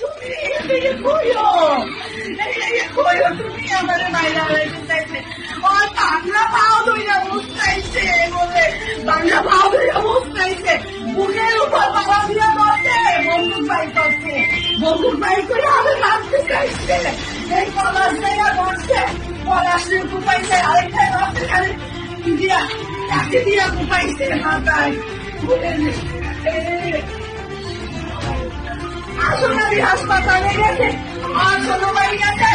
তুমি এদিকে কইও এদিকে কইও তুমি আমার মাইরা হইতে চাইছে ও বাংলা পাও দইরা মুস্তাইছে বলে বাংলা পাও দইরা মুস্তাইছে বুকের উপর বাবা দিয়া বসে বন্দুক বাই করছে বন্দুক বাই করে আমি মারতে চাইছে এই পলাশ জায়গা বসছে পলাশের কুপাইছে আরেকটা বসছে খালি দিয়া কাকে দিয়া কুপাইছে মাথায় আসলে হাসপাতালে গেছে। আসলে বাড়ি গেছে।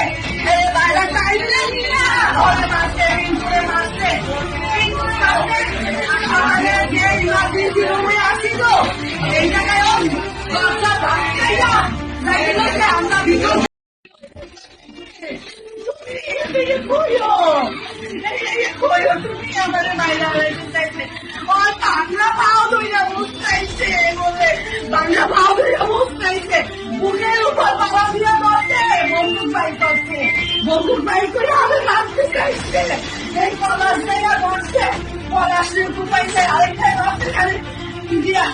বাইরে চাইলে ঘরে মাসে তো আমরা আমার ও বাংলা পাও বলে। বাংলা দইরা মুস্তাইছে বুকের উপর বাবা দিয়া বসে বন্দুক বাই করছে। বন্দুক বাই করে আমি মারতে চাইছে। এই পলাশ জায়গা বসছে পলাশের কুপাইছে আরেকটা বসছে খালি দিয়া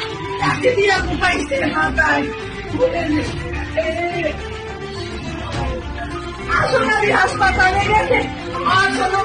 কাকে দিয়া কুপাইছে মাথায় আসলে হাসপাতালে গেছে। আসলে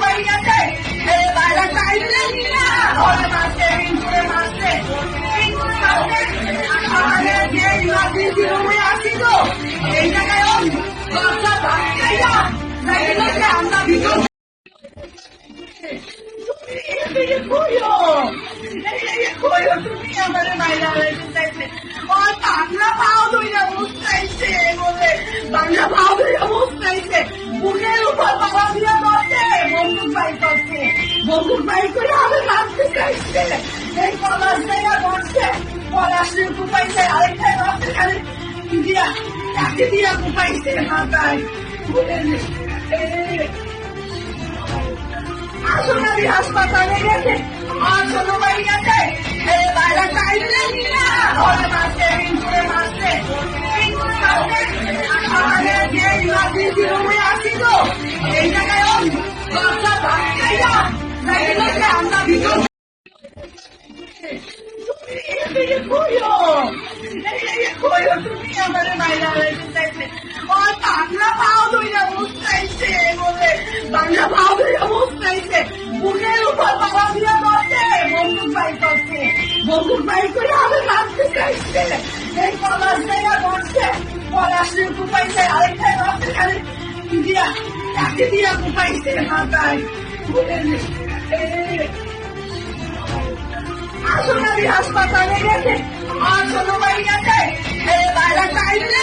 বন্দুক বাই করে আমি মারতে চাইছে এই পলাশ জায়গা বসছে পলাশের কুপাইছে আরেকটা খালি দিয়া কাকে দিয়া কুপাইছে মাথায় আমি হাসপাতালে গেছে। আসলে বাড়ি গেছে। বাইরে চাইলে আমরা ভিতর এই পলাশ জায়গা বসছে পলাশের কুপাইছে আরেকটা বসছে খালি দিয়া কাকে দিয়া কুপাইছে মাথায় আমি হাসপাতালে গেছে আসলে বাড়ি গেছে বাইরে চাইলে